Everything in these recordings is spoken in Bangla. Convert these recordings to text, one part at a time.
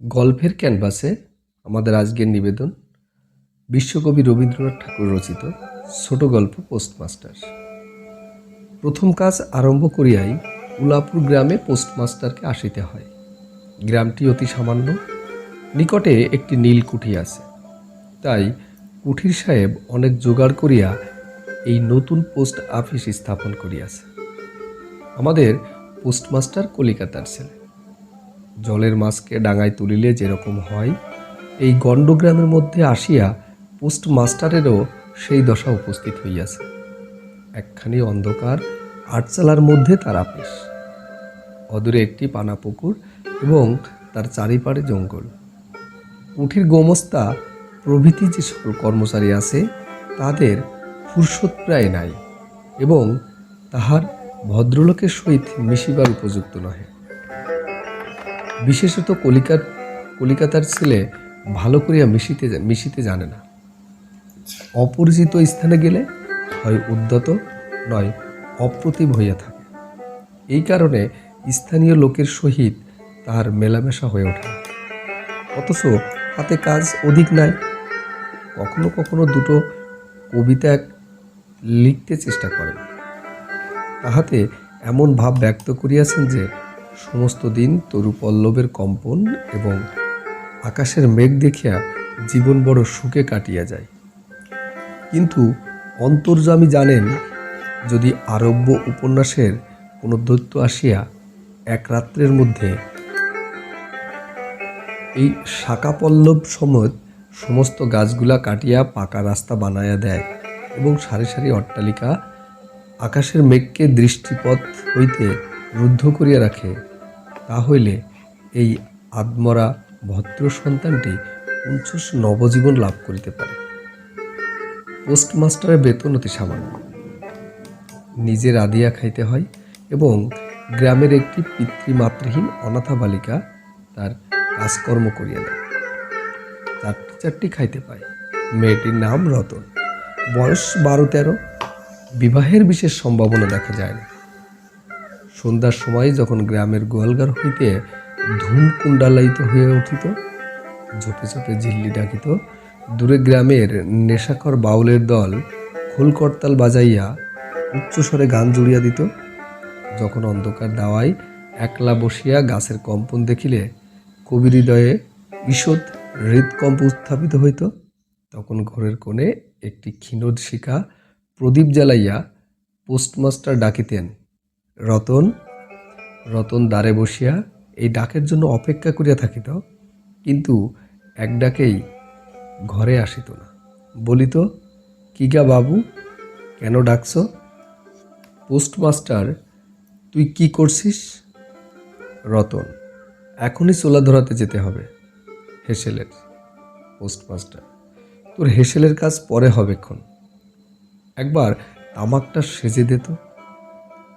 গল্পের ক্যানভাসে আমাদের আজকের নিবেদন বিশ্বকবি রবীন্দ্রনাথ ঠাকুর রচিত ছোট গল্প পোস্টমাস্টার। প্রথম কাজ আরম্ভ করিয়াই উলাপুর গ্রামে পোস্টমাস্টারকে আসিতে হয়। গ্রামটি অতি সামান্য, নিকটে একটি নীল কুঠি আছে। তাই কুঠির সাহেব অনেক জোগাড় করিয়া এই নতুন পোস্ট অফিস স্থাপন করিয়াছে। আমাদের পোস্টমাস্টার কলিকাতার ছেলে। জলের মাছকে ডাঙায় তুলিলে যেরকম হয়, এই গণ্ডগ্রামের মধ্যে আসিয়া পোস্টমাস্টারেরও সেই দশা উপস্থিত হইয়াছে। একখানি অন্ধকার আটচালার মধ্যে তার আপিস অদূরে একটি পানা পুকুর এবং তার চারিপাড়ে জঙ্গল। কুঠির গোমস্তা প্রভৃতি যে সকল কর্মচারী আছে, তাদের ফুরসত প্রায় নাই এবং তাহার ভদ্রলোকের সহিত মিশিবার উপযুক্ত নহে। বিশেষত কলিকার কলিকাতার ছেলে ভালো করিয়া মিশিতে মিশিতে জানে না। অপরিচিত স্থানে গেলে হয় উদ্যত, নয় অপ্রতিভ হইয়া থাকে। এই কারণে স্থানীয় লোকের সহিত তাহার মেলামেশা হয়ে ওঠে অথচ হাতে কাজ অধিক নাই। কখনো কখনো দুটো কবিতা লিখতে চেষ্টা করেন। তাহাতে এমন ভাব ব্যক্ত করিয়াছেন যে সমস্ত দিন তরু পল্লবের কম্পন এবং আকাশের মেঘ দেখিয়া জীবন বড় সুখে কাটিয়া যায়। কিন্তু অন্তর্যামী জানেন, যদি আরব্য উপন্যাসের কোনো দৈত্য আসিয়া এক রাত্রের মধ্যে এই শাকাপল্লব সময় সমস্ত গাছগুলা কাটিয়া পাকা রাস্তা বানাইয়া দেয় এবং সারি সারি অট্টালিকা আকাশের মেঘকে দৃষ্টিপথ হইতে রুদ্ধ করিয়া রাখে, তা হইলে এই আদমরা ভদ্র সন্তানটি উঞ্চস নবজীবন লাভ করিতে পারে। পোস্টমাস্টারের বেতন অতি সামান্য। নিজে আদিয়া খাইতে হয় এবং গ্রামের একটি পিতৃমাতৃহীন অনাথা বালিকা তার কাজকর্ম করিয়া দেয়। চারটি চারটি খাইতে পায়। মেয়েটির নাম রতন। বয়স বারো তেরো। বিবাহের বিশেষ সম্ভাবনা দেখা যায় না। সন্ধ্যার সময় যখন গ্রামের গোয়ালঘর হইতে ধূম কুণ্ডালায়িত হয়ে উঠিত, ঝোপে ঝোপে ঝিল্লি ডাকিত, দূরে গ্রামের নেশাকর বাউলের দল খোল করতাল বাজাইয়া উচ্চস্বরে গান জুড়িয়া দিত। যখন অন্ধকার দাওয়ায় একলা বসিয়া গাছের কম্পন দেখিলে কবির হৃদয়ে ঈষৎ হৃদকম্প উত্থাপিত হইত, তখন ঘরের কোণে একটি ক্ষীণোদ শিখা প্রদীপ জ্বালাইয়া পোস্টমাস্টার ডাকিতেন রতন রতন দ্বারে বসিয়া এই ডাকের জন্য অপেক্ষা করিয়া থাকিত, কিন্তু এক ডাকেই ঘরে আসিত না। বলিত, কি গা বাবু, কেন ডাকছ? পোস্টমাস্টার, তুই কি করছিস? রতন, এখনই চোলা ধরাতে যেতে হবে, হেসেলের পোস্টমাস্টার। তোর হেসেলের কাজ পরে হবেক্ষণ একবার তামাকটা সেজে দিত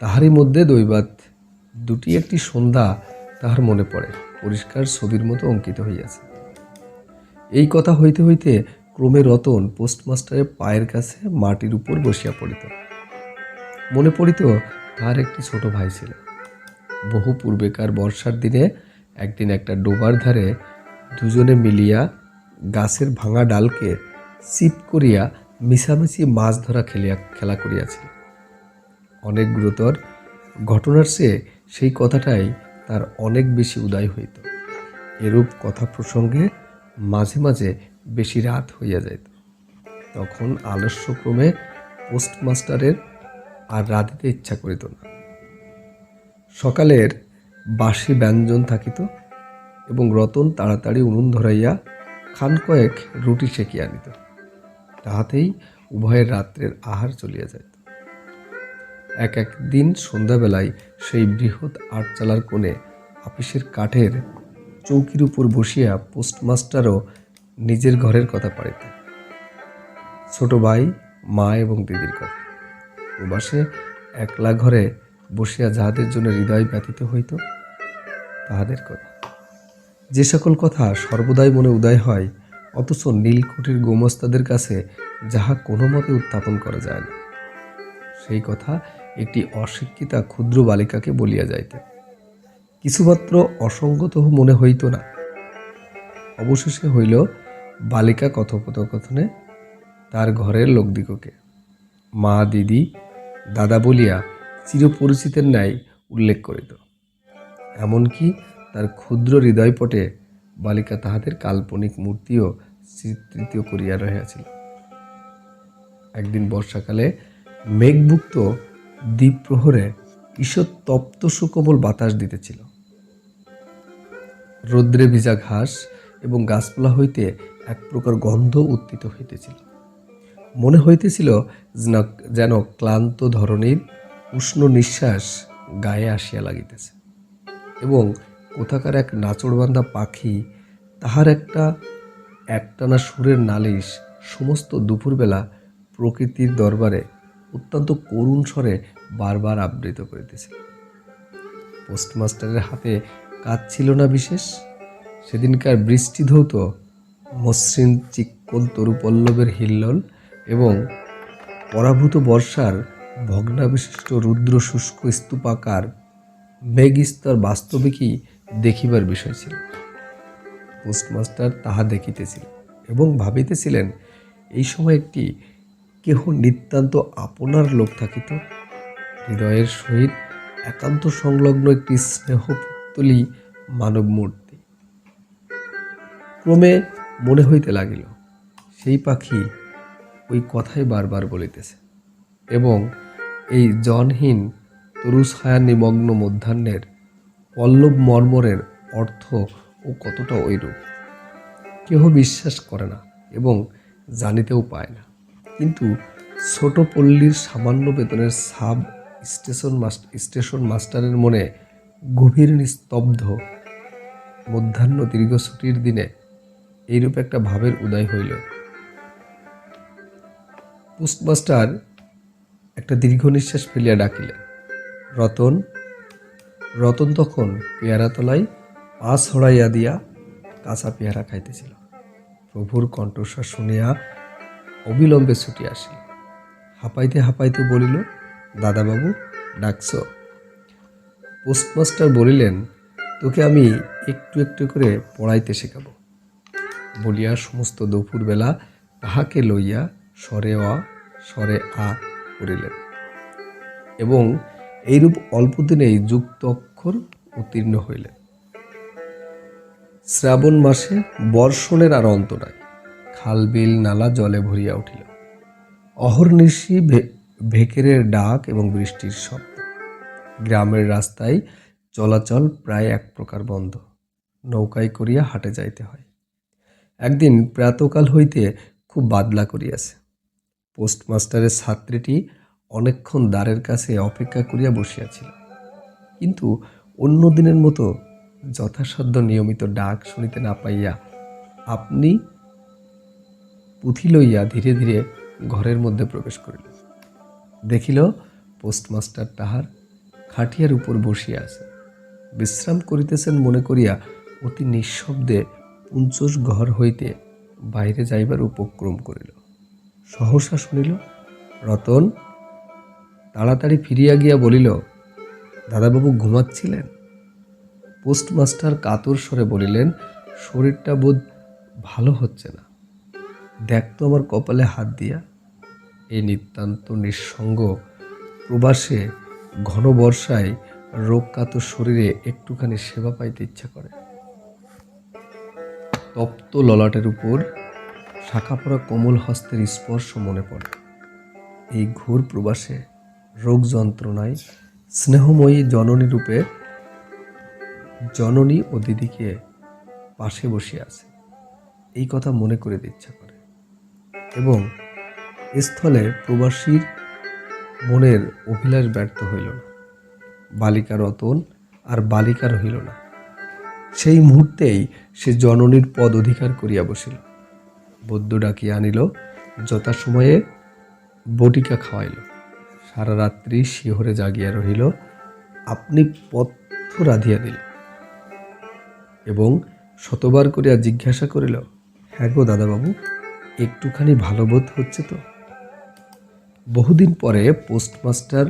তাহারই মধ্যে দৈবাত দুটি একটি সন্ধ্যা তাহার মনে পড়ে, পরিষ্কার ছবির মতো অঙ্কিত হইয়াছে। এই কথা হইতে হইতে ক্রমে রতন পোস্টমাস্টারের পায়ের কাছে মাটির উপর বসিয়া পড়িত। মনে পড়িত তার একটি ছোট ভাই ছিল। বহু পূর্বেকার বর্ষার দিনে একদিন একটা ডোবার ধারে দুজনে মিলিয়া গাছের ভাঙা ডালকে চিপ করিয়া মিছামিছি মাছ ধরা খেলিয়া, খেলা করিয়াছিল। অনেক গুরুতর ঘটনার চেয়ে সেই কথাটাই তার অনেক বেশি উদয় হইত। এরূপ কথা প্রসঙ্গে মাঝে মাঝে বেশি রাত হইয়া যাইত। তখন আলস্যক্রমে পোস্টমাস্টারের আর রাঁধিতে ইচ্ছা করিত না। সকালের বাসি ব্যঞ্জন থাকিত এবং রতন তাড়াতাড়ি উনুন ধরাইয়া খান কয়েক রুটি সেকিয়া আনিত। তাহাতেই উভয়ের রাত্রের আহার চলিয়া যাইত। এক এক দিন সন্ধ্যাবেলায় সেই বৃহৎ আটচালার কোণে আপিসের কাঠের চৌকির উপর বসিয়া পোস্টমাস্টারও নিজের ঘরের কথা পাড়িতেন। ছোট ভাই, মা এবং দিদির কথা। প্রবাসে একলা ঘরে বসিয়া যাহাদের জন্য হৃদয় ব্যতীত হইত, তাহাদের কথা। যে সকল কথা সর্বদাই মনে উদয় হয়, অথচ নীলকুঠির গোমস্তাদের কাছে যাহা কোনো মতে উত্থাপন করা যায় না। সেই কথা একটি অশিক্ষিতা ক্ষুদ্র বালিকাকে বলিয়া যাইতে। কিছুমাত্র অসঙ্গত মনে হইত না। অবশেষে হইল বালিকা কথোপকথনে তার ঘরের লোকদিগকে। মা, দিদি, দাদা বলিয়া চিরপরিচিতের ন্যায় উল্লেখ করিত। এমনকি তার ক্ষুদ্র হৃদয়পটে বালিকা তাহাদের কাল্পনিক মূর্তিও চিত্রিত করিয়া রহিয়াছিল। একদিন বর্ষাকালে মেঘভুক্ত দ্বীপ প্রহরে ঈষৎ তপ্ত সুকোমল বাতাস দিতেছিল। রৌদ্রে ভিজা ঘাস এবং গাছপালা হইতে এক প্রকার গন্ধ উত্থিত হইতেছিল। মনে হইতেছিল যেন ক্লান্ত ধরনের উষ্ণ নিঃশ্বাস গায়ে আসিয়া লাগিতেছে এবং কোথাকার এক নাচড়বান্ধা পাখি, তাহার একটা, একটানা সুরের নালিশ সমস্ত দুপুরবেলা প্রকৃতির দরবারে অত্যন্ত করুণ স্বরে বারবার আবৃত করিতেছিল পোস্টমাস্টারের হাতে কাজ ছিল না বিশেষ। সেদিনকার বৃষ্টি ধৌত মসৃণ চিক্কল তরু পল্লবের হিল্লোল এবং পরাভূত বর্ষার ভগ্নাবিশিষ্ট রুদ্র শুষ্ক স্তূপাকার মেঘস্তর বাস্তবিকই দেখিবার বিষয় ছিল। পোস্টমাস্টার তাহা দেখিতেছিল এবং ভাবিতেছিলেন, এই সময় একটি কেহ নিতান্ত আপনার লোক থাকিত? হৃদয়ের সহিত একান্ত সংলগ্ন একটি স্নেহপুত্তলি মানব মূর্তি ক্রমে মনে হইতে লাগিল, সেই পাখি ওই কথাই বারবার বলিতেছে এবং এই জনহীন তরুছায়া নিমগ্ন মধ্যাহ্নের পল্লব মর্মরের অর্থ ও কতটা ঐরূপ, কেহ বিশ্বাস করে না এবং জানিতেও পায় না। কিন্তু ছোট পল্লীর সামান্য বেতনের সাব স্টেশন মাস্টার স্টেশন মাস্টারের মনে গভীর নিস্তব্ধ মধ্যাহ্ন দীর্ঘ ছুটির দিনে এইরূপ একটা ভাবের উদয় হইল। পোস্টমাস্টার একটা দীর্ঘ নিঃশ্বাস ফেলিয়া ডাকিলেন, রতন রতন তখন পেয়ারা তলায় পা ছড়াইয়া দিয়া কাঁচা পেয়ারা খাইতেছিল। প্রভুর কণ্ঠস্বর শুনিয়া অবিলম্বে ছুটি আসিল হাঁপাইতে হাঁপাইতে বলিল, দাদাবাবু, ডাকছ? পোস্টমাস্টার বলিলেন, তোকে আমি একটু একটু করে পড়াইতে শেখাবো। বলিয়া সমস্ত দুপুরবেলা তাহাকে লইয়া স্বরে অ, স্বরে আ করিলেন এবং এইরূপ অল্প দিনেই যুক্ত অক্ষর উত্তীর্ণ হইলেন। শ্রাবণ মাসে বর্ষণের আর অন্ত নাই। খাল বিল নালা জলে ভরিয়া উঠিল। অহর্নিশি ভেকেরের ডাক এবং বৃষ্টির শব্দ। গ্রামের রাস্তায় চলাচল প্রায় এক প্রকার বন্ধ। নৌকায় করিয়া হাটে যাইতে হয়। একদিন প্রাতকাল হইতে খুব বাদলা করিয়াছে। পোস্টমাস্টারের ছাত্রীটি অনেকক্ষণ দ্বারের কাছে অপেক্ষা করিয়া বসিয়াছিল। কিন্তু অন্য দিনের মতো যথাসাধ্য নিয়মিত ডাক শুনিতে না পাইয়া আপনি পুঁথি লইয়া ধীরে ধীরে ঘরের মধ্যে প্রবেশ করিল। দেখিল পোস্টমাস্টার তাহার খাটিয়ার উপর বসিয়া আছে। বিশ্রাম করিতেছেন মনে করিয়া অতি নিঃশব্দে পুঞ্চস ঘর হইতে বাইরে যাইবার উপক্রম করিল। সহসা শুনিল, রতন, তাড়াতাড়ি ফিরিয়া গিয়া বলিল, দাদাবাবু ঘুমাচ্ছিলেন? পোস্টমাস্টার কাতর স্বরে বলিলেন, শরীরটা বোধ ভালো হচ্ছে না। দেখ তো আমার কপালে হাত দিয়া। এই নিতান্ত নিঃসঙ্গ প্রবাসে ঘন বর্ষায় রোগকাত শরীরে একটুখানি সেবা পাইতে ইচ্ছা করে। তপ্ত ললাটের উপর শাখা পড়া কোমল হস্তের স্পর্শ মনে পড়ে। এই ঘোর প্রবাসে রোগ যন্ত্রণায় স্নেহময়ী জননী রূপে জননী ও দিদিকে পাশে বসে আছে। এই কথা মনে করে করে এবং স্থলে প্রবাসীর মনের অভিলাষ ব্যর্থ হইল না। বালিকা রতন আর বালিকার হইল না। সেই মুহূর্তেই সে জননীর পদ অধিকার করিয়া বসিল। বৈদ্য ডাকিয়া আনিল, যথাসময়ে বটিকা খাওয়াইল। সারা রাত্রি শিহরে জাগিয়া রহিল, আপনি পথ্য রাধিয়া দিল এবং শতবার করিয়া জিজ্ঞাসা করিল হ্যাঁ গো দাদাবাবু একটুখানি ভালো বোধ হচ্ছে তো? বহুদিন পরে পোস্টমাস্টার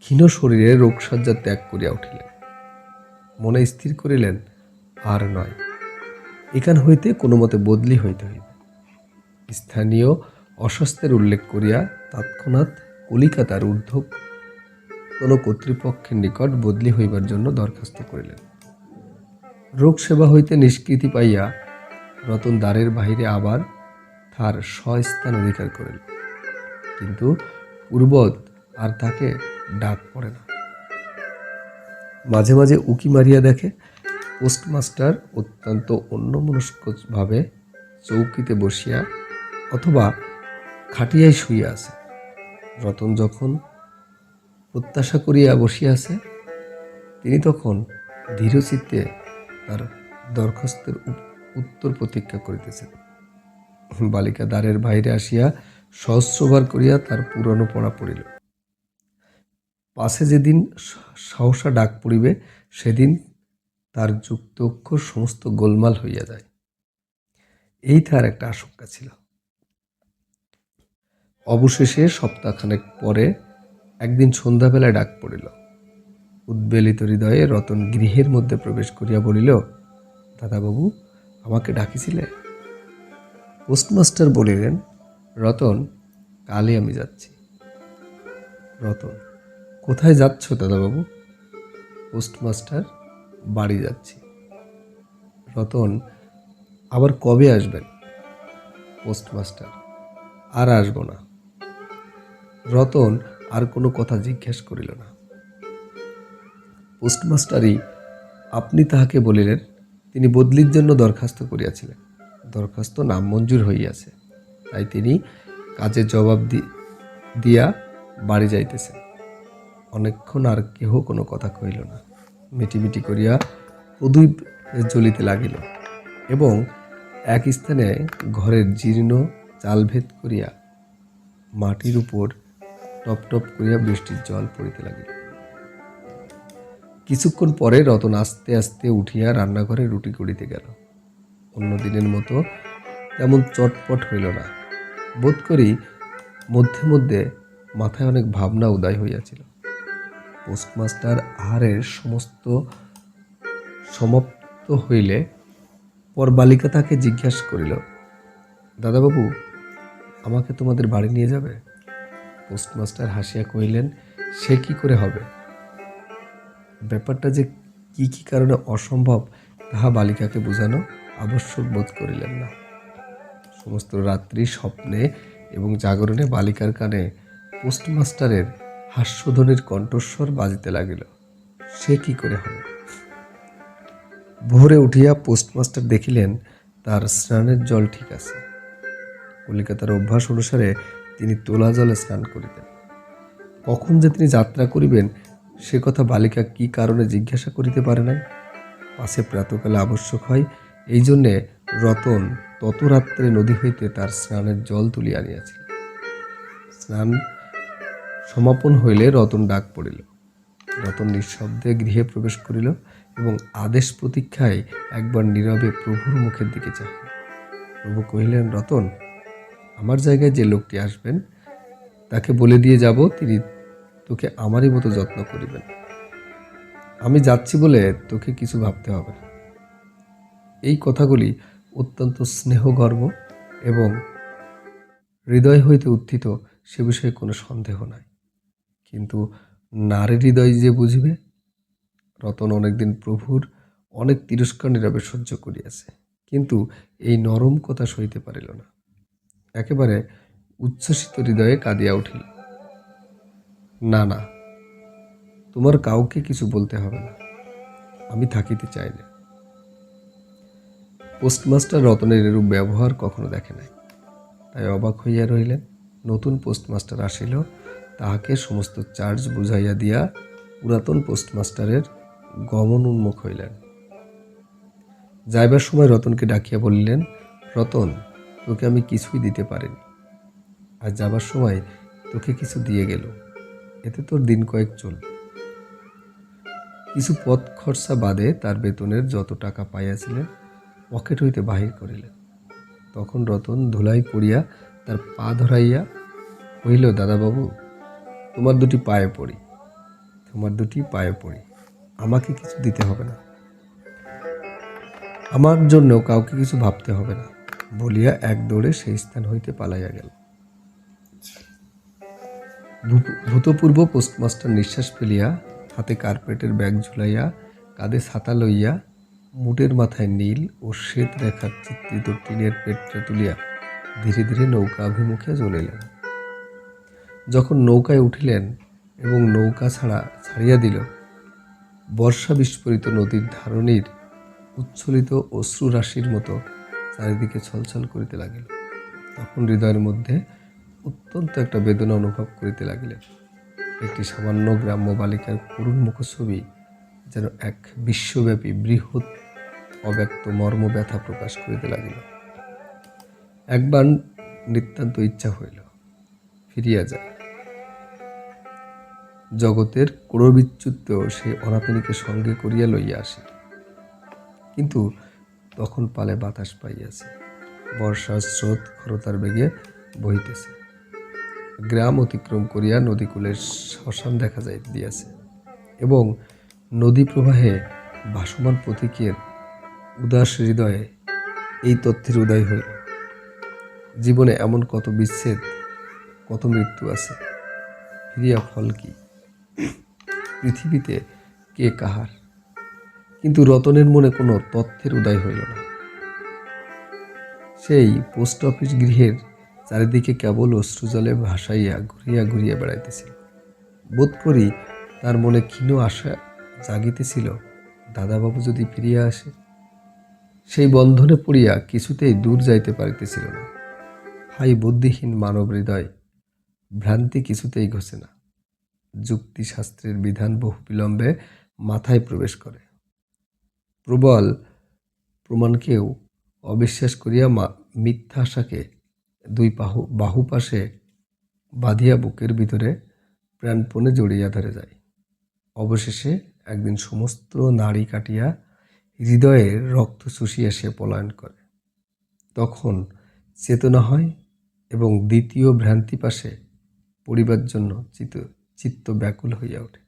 ক্ষীণ শরীরে রোগসজ্জা ত্যাগ করিয়া উঠিলেন। মনে স্থির করিলেন, আর নয়, এখান হইতে কোনো মতে বদলি হইতে হইবে। স্থানীয় অস্বাস্থ্যের উল্লেখ করিয়া তৎক্ষণাৎ কলিকাতার ঊর্ধ্ব কোনো কর্তৃপক্ষের নিকট বদলি হইবার জন্য দরখাস্ত করিলেন। রোগ সেবা হইতে নিষ্কৃতি পাইয়া রতন দ্বারের বাহিরে আবার তার স্বস্থান অধিকার করেন। কিন্তু পূর্বত আর তাকে ডাক পড়ে না। মাঝে মাঝে উকি মারিয়া দেখে পোস্টমাস্টার অত্যন্ত অন্যমনস্কভাবে চৌকিতে বসিয়া অথবা খাটিয়ায় শুইয়া আছে। রতন যখন প্রত্যাশা করিয়া বসিয়া আছে, তিনি তখন ধীরচিত্তে তার দরখাস্তের উত্তর প্রতীক্ষা করিতেছেন। বালিকা দ্বারের বাইরে আসিয়া সহস্রবার করিয়া তার পুরানো পড়া পড়িল। পাশে যেদিন সাহসা ডাক পড়িবে, সেদিন তার যুক্ত অক্ষর সমস্ত গোলমাল হইয়া যায়। এই তার একটা আশঙ্কা ছিল। অবশেষে সপ্তাহখানেক পরে একদিন সন্ধ্যাবেলায় ডাক পড়িল। উদ্বেলিত হৃদয়ে রতন গৃহের মধ্যে প্রবেশ করিয়া বলিল, দাদাবাবু, আমাকে ডাকিছিলে? পোস্টমাস্টার বলিলেন, রতন, কালই আমি যাচ্ছি। রতন, কোথায় যাচ্ছ দাদাবাবু? পোস্টমাস্টার, বাড়ি যাচ্ছি। রতন, আবার কবে আসবেন? পোস্টমাস্টার, আর আসব না। রতন, আর কোনো কথা জিজ্ঞেস করিল না। পোস্টমাস্টারই, আপনি তাহাকে বলিলেন, তিনি বদলির জন্য দরখাস্ত করিয়াছিলেন। দরখাস্ত নামঞ্জুর হইয়াছে। তাই তিনি কাজে জবাব দি- দিয়া বাড়ি যাইতেছেন। অনেকক্ষণ আর কেহ কোনো কথা কহিল না। মিটিমিটি করিয়া প্রদীপ জ্বলিতে লাগিল এবং এক স্থানে ঘরের জীর্ণ চালভেদ করিয়া মাটির উপর টপ টপ করিয়া বৃষ্টির জল পড়িতে লাগিল। কিছুক্ষণ পরে রতন আস্তে আস্তে উঠিয়া রান্নাঘরে রুটি করিতে গেল। অন্য দিনের মতো তেমন চটপট হইল না। বোধ করি মধ্যে মধ্যে মাথায় অনেক ভাবনা উদয় হইয়াছিল। পোস্টমাস্টার আহারের সমস্ত সমাপ্ত হইলে পর বালিকা তাকে জিজ্ঞাসা করিল, দাদাবাবু, আমাকে তোমাদের বাড়ি নিয়ে যাবে? পোস্টমাস্টার হাসিয়া কহিলেন, সে কি করে হবে? ব্যাপারটা যে কি কি কারণে অসম্ভব, তাহা বালিকাকে বোঝানো আবশ্যক বোধ করিলেন না। সমস্ত রাত্রি স্বপ্নে এবং জাগরণে বালিকার কানে পোস্টমাস্টারের হাস্যধ্বনির কণ্ঠস্বর বাজিতে লাগিল। সে কি করে হবে ভোরে উঠিয়া পোস্টমাস্টার দেখিলেন, তার স্নানের জল ঠিক আছে। কলিকাতার অভ্যাস অনুসারে তিনি তোলা জলে স্নান করিতেন। কখন যে তিনি যাত্রা করিবেন, সে কথা বালিকা কি কারণে জিজ্ঞাসা করিতে পারে নাই? পাশে প্রাতকালে আবশ্যক হয় এই জন্যে রতন তত রাত্রে নদী হইতে তার স্নানের জল তুলিয়া আনিয়াছিল। স্নান সমাপন হইলে রতন ডাক পড়িল। রতন নিঃশব্দে গৃহে প্রবেশ করিল এবং আদেশ প্রতীক্ষায় একবার নীরবে প্রভুর মুখের দিকে চাহিল। প্রভু কহিলেন, রতন, আমার জায়গায় যে লোকটি আসবেন, তাকে বলে দিয়ে যাব, তিনি তোকে আমারই মতো যত্ন করিবেন। আমি যাচ্ছি বলে তোকে কিছু ভাবতে হবে না। এই কথাগুলি অত্যন্ত স্নেহগর্ব এবং হৃদয় হইতে উত্থিত সে বিষয়ে কোনো সন্দেহ নাই। কিন্তু নারী হৃদয় যে বুঝিবে, রতন অনেকদিন প্রভুর অনেক তিরস্কার নীরবে সহ্য করিয়াছে, কিন্তু এই নরম কথা সইতে পারিল না। একেবারে উচ্ছ্বসিত হৃদয়ে কাঁদিয়া উঠিল, না না, তোমার কাউকে কিছু বলতে হবে না, আমি থাকিতে চাই না। পোস্টমাস্টার রতনের এরূপ ব্যবহার কখনো দেখে নাই। তাই অবাক হইয়া রহিলেন, নতুন পোস্টমাস্টার আসিল, তাহাকে সমস্ত চার্জ বুঝাইয়া দিয়া পুরাতন পোস্টমাস্টারের গমন উন্মুখ হইলেন। যাইবার সময় রতনকে ডাকিয়া বললেন, রতন, তোকে আমি কিছুই দিতে পারিনি। আর যাবার সময় তোকে কিছু দিয়ে গেল। এতে তোর দিন কয়েক চলবে। কিছু পথ খরচা বাদে তার বেতনের যত টাকা পাইয়াছিলেন পকেট হইতে বাহির করিলেন। তখন রতন ধুলাই পড়িয়া তার পা ধরাইয়া কহিল, দাদাবাবু, তোমার দুটি পায়ে পড়ি, তোমার দুটি পায়ে পড়ি, আমাকে কিছু দিতে হবে না। আমার জন্য কাউকে কিছু ভাবতে হবে না। বলিয়া এক দৌড়ে সেই স্থান হইতে পালাইয়া গেল। ভূতপূর্ব পোস্টমাস্টার নিঃশ্বাস ফেলিয়া হাতে কার্পেটের ব্যাগ ঝুলাইয়া কাঁধে ছাতা লইয়া মুটের মাথায় নীল ও শ্বেত রেখার চিত্রিত টিনের পেটটা তুলিয়া ধীরে ধীরে নৌকা অভিমুখে চলিলেন যখন নৌকায় উঠিলেন এবং নৌকা ছাড়া ছাড়িয়া দিল, বর্ষা বিস্ফোরিত নদীর ধারণীর উচ্ছ্বলিত অশ্রুরাশির মতো চারিদিকে ছলছল করিতে লাগিল। তখন হৃদয়ের মধ্যে অত্যন্ত একটা বেদনা অনুভব করিতে লাগিলেন। একটি সামান্য গ্রাম্য বালিকার করুণ মুখছবি যেন এক বিশ্বব্যাপী বৃহৎ অব্যক্ত মর্ম ব্যথা প্রকাশ করিতে লাগিল। একবার নিতান্ত ইচ্ছা হইল, ফিরিয়া যায় জগতের ক্রোড়বিচ্যুত সেই অনাথনীকে সঙ্গে করিয়া লইয়া আসি কিন্তু তখন পালে বাতাস পাইয়াছে, বর্ষার স্রোত খরতার বেগে বহিতেছে। গ্রাম অতিক্রম করিয়া নদীকূলের শ্মশান দেখা যাই দিয়াছে এবং নদী প্রবাহে ভাসমান প্রতীকের উদাস হৃদয়ে এই তথ্যের উদয় হইল। জীবনে এমন কত বিচ্ছেদ, কত মৃত্যু আছে ফিরিয়া ফল কি? পৃথিবীতে কে কাহার? কিন্তু রতনের মনে কোনো তথ্যের উদয় হইল না। সেই পোস্ট অফিস গৃহের চারিদিকে কেবল অশ্রুজলে ভাসাইয়া ঘুরিয়া ঘুরিয়া বেড়াইতেছিল বোধ করি তার মনে ক্ষীণ আশা জাগিতেছিল দাদাবাবু যদি ফিরিয়া আসে, সেই বন্ধনে পড়িয়া কিছুতেই দূর যাইতে পারিতেছিল না। হাই বুদ্ধিহীন মানব হৃদয়, ভ্রান্তি কিছুতেই ঘষে না। যুক্তিশাস্ত্রের বিধান বহু বিলম্বে মাথায় প্রবেশ করে। প্রবল প্রমাণকেও অবিশ্বাস করিয়া মা- মিথ্যা আশাকে দুই বাহু বাহু পাশে বাঁধিয়া বুকের ভিতরে প্রাণপণে জড়িয়া ধরে যায়। অবশেষে একদিন সমস্ত নাড়ি কাটিয়া হৃদয়ের রক্ত শুষিয়া সে পলায়ন করে। তখন চেতনা হয় এবং দ্বিতীয় ভ্রান্তি পাশে পড়িবার জন্য চিত চিত্ত ব্যাকুল হইয়া ওঠে।